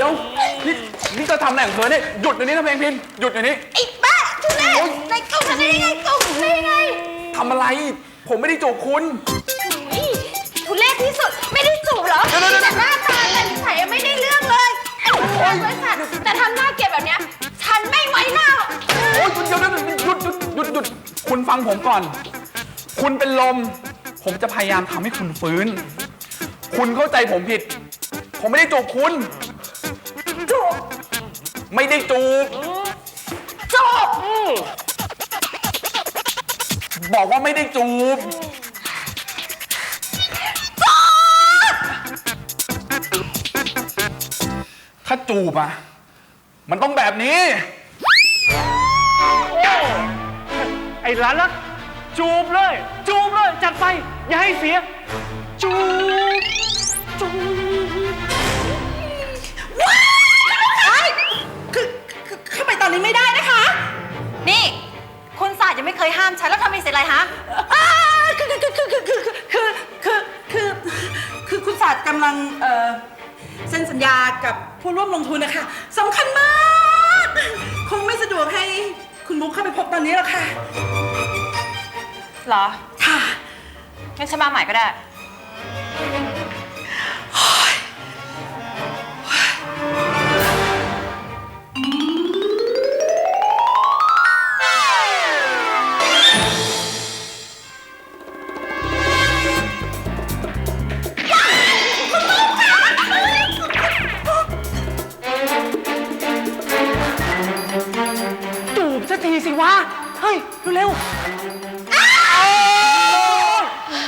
ดี๋ยวนี่นี่จะทำอะไรของเธอเนี่ยหยุดเดี๋ยวนี้นะเพลงพินหยุดเดี๋ยวนี้ไอ้บ้าทุเรศนายเข้ามาได้ยังไงเข้ามาได้ยังไงทำอะไร ผมไม่ได้จูบคุณ อุ๊ยทุเรศที่สุดไม่ได้จูบเหรอเดี๋ยวเดี๋ยวเดี๋ยวแต่หน้าตาแต่นิสัยไม่ได้เรื่องเลยไอ้พวกบริษัทแต่ทำหน้าเกลียดแบบเนี้ยฉันไม่ไว้หน้าหรอกโอ้ยเดี๋ยวเดี๋ยวหยุดหยุดหยุดหยุดคุณฟังผมก่อน คุณเป็นลม ผมจะพยายามทำให้คุณฟื้น คุณเข้าใจผมผิด ผมไม่ได้จูบคุณจูบ ไม่ได้จูบจูบบอกว่าไม่ได้จูบถ้าจูบอะมันต้องแบบนี้ ไอ้หลานรักจูบเลย จูบเลย จัดไป อย่าให้เสีย จูบ จูบานฉันแล้วทำไมเสร็จอะไรฮะคือคือคือคือคือคือคือคือคือคุณศาสตร์กำลังเอ่อเซ็นสัญญากับผู้ร่วมลงทุนนะคะสำคัญมาก คงไม่สะดวกให้คุณบุ๊กเข้าไปพบตอนนี้หรอกค่ะ เหรอ ค่ะ งั้นฉันมาใหม่ก็ได้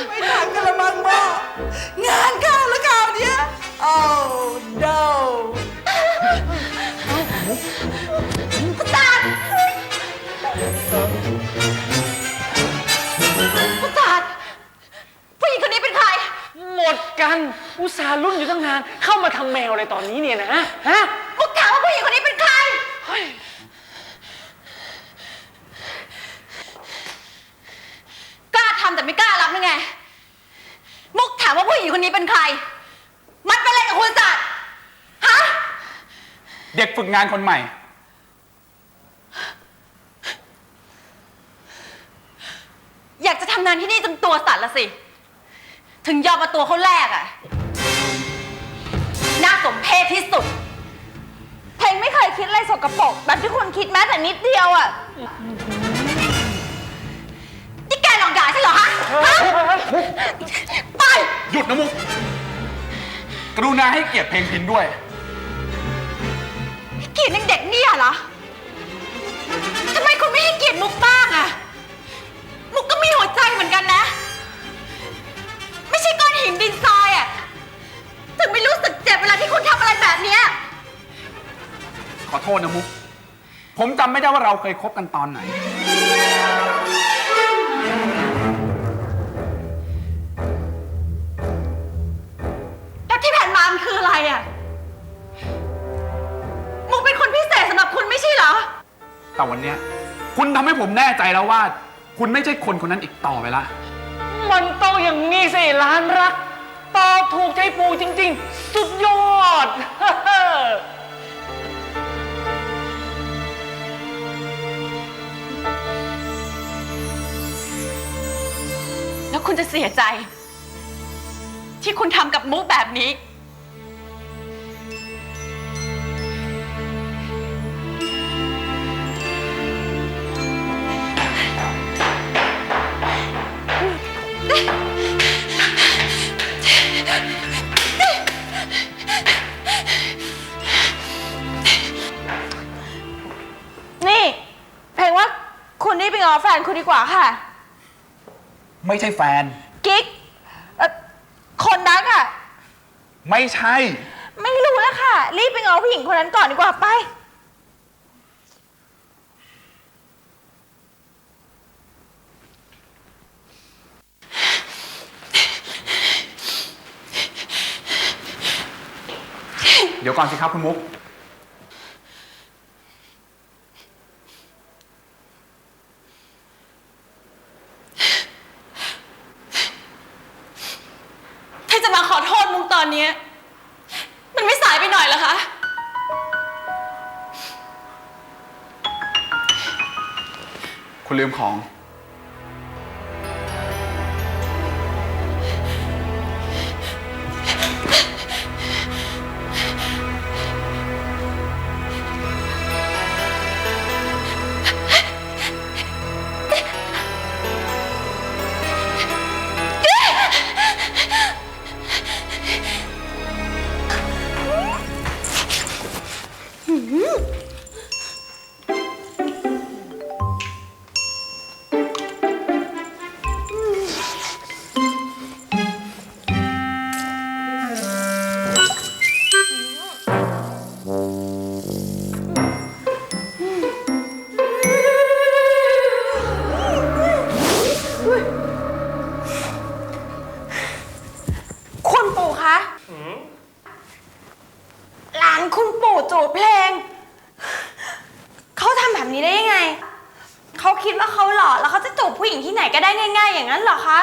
ไม่ทันกันละมั้งพ่องานเข้าแล้วคราวเนี้ย oh no คุณตาดคุณตาดผู้หญิงคนนี้เป็นใครๆหมดกัน อุตส่าห์รุ่นอยู่ตั้งนาน เข้ามาทำแมวอะไรตอนนี้เนี่ยนะ ฮะ มุกถามว่าผู้หญิงคนนี้เป็นใคร เฮ้ย กล้า ทำแต่ไม่กล้ารับยังไง มุกถามว่าผู้หญิงคนนี้เป็นใคร มันเป็นอะไรกับคุณจัดฮะ เด็กฝึกงานคนใหม่ อยากจะทำงานที่นี่จนตัวสั่นละสิ ถึงยอมมาตัวเขาแรกอะน่าสมเพชที่สุด เพลงไม่เคยคิดอะไรสกปรกแบบที่คุณคิดแม้แต่นิดเดียวอะนี่ แกหลอกด่าใช่เหรอฮะฮะไป หยุดนะมุก กรุณาให้เกียรติเพลงพินด้วย เกลียดนางเด็กเนี่ยเหรอ ทำไมคุณไม่ให้เกียรติมุกบ้างอะมุกก็มีหัวใจเหมือนกันนะ ไม่ใช่ก้อนหินดินทรายอะถึงไม่รู้สึกเจ็บเวลาที่คุณทำอะไรแบบเนี้ยขอโทษนะมุก ผมจำไม่ได้ว่าเราเคยคบกันตอนไหน แต่วันเนี้ยคุณทำให้ผมแน่ใจแล้วว่า คุณไม่ใช่คนคนนั้นอีกต่อไปละ มันต้องอย่างนี้สิหลานรัก ตอบถูกใจปูจริง ๆ สุดยอด แล้วคุณจะเสียใจ ที่คุณทำกับมุกแบบนี้นี่ งว่าคุณนี่ไปง้อแฟนคุณดีกว่าค่ะ ไม่ใช่แฟน กิ๊กเอ่อคนนักอะ ไม่ใช่ ไม่รู้แล้วค่ะ รีบไปง้อผู้หญิงคนนั้นก่อนดีกว่าไป เดี๋ยวก่อนสิครับคุณมุก อนเนี้ยมันไม่สายไปหน่อยเหรอคะ คุณลืมของ คุณปู่คะหลานคุณปู่จูบเพลง เขาทำแบบนี้ได้ยังไง เขาคิดว่าเขาหล่อแล้วเขาจะจูบผู้หญิงที่ไหนก็ได้ง่าย ๆ อย่างนั้นเหรอคะ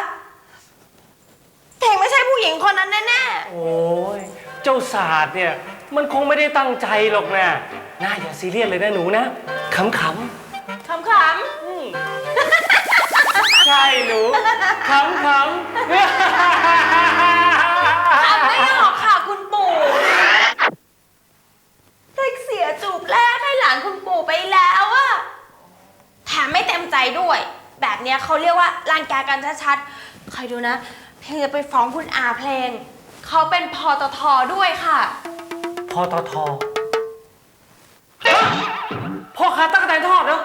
เพลงไม่ใช่ผู้หญิงคนนั้นแน่โอ้ยเจ้าศาสตร์เนี่ย มันคงไม่ได้ตั้งใจหรอกนะน่าอย่าซีเรียสเลยนะหนูนะขำๆขำๆใช่หนูขำๆ ๆทำไม่ออกค่ะคุณปู่เพลงเสียจูบแรกให้หลานคุณปู่ไปแล้วอะแถมไม่เต็มใจด้วย แบบ เนี้ยเขาเรียกว่ารังแกกันชัดๆคอยดูนะ เพลงจะไปฟ้องคุณอาเพลง เขาเป็นพอตทด้วยค่ะ พอตทพ่อค้าตั้งแต่ทอดเนาะ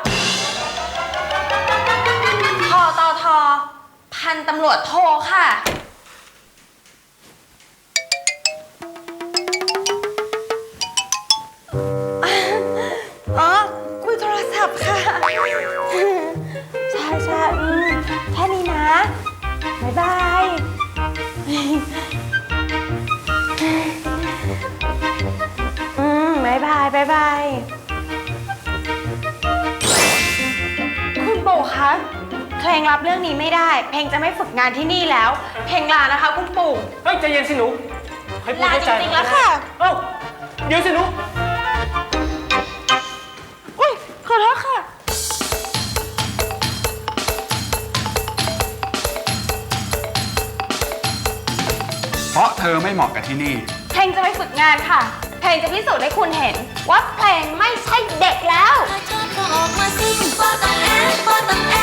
พอตท พันตำรวจโทค่ะ บ๊ายบาย อืมบ๊ายบายบ๊ายบาย คุณปู่คะ เพลงรับเรื่องนี้ไม่ได้ เพลงจะไม่ฝึกงานที่นี่แล้ว เพลงลานะคะ คุณปู่ เฮ้ยใจเย็นสิหนูให้พูดลาเข้าจใจริงๆแล้วค่ะ เอ้าเดี๋ยวสิหนู อุ้ยขอโทษค่ะ ธอไม่เหมาะกับที่นี่ เพลงจะไปฝึกงานค่ะ เพลงจะพิสูจน์ให้คุณเห็น ว่าเพลงไม่ใช่เด็กแล้วถ้าเธอก็ออกมาสิบ่ต้องแอบบ่ต้องแอบ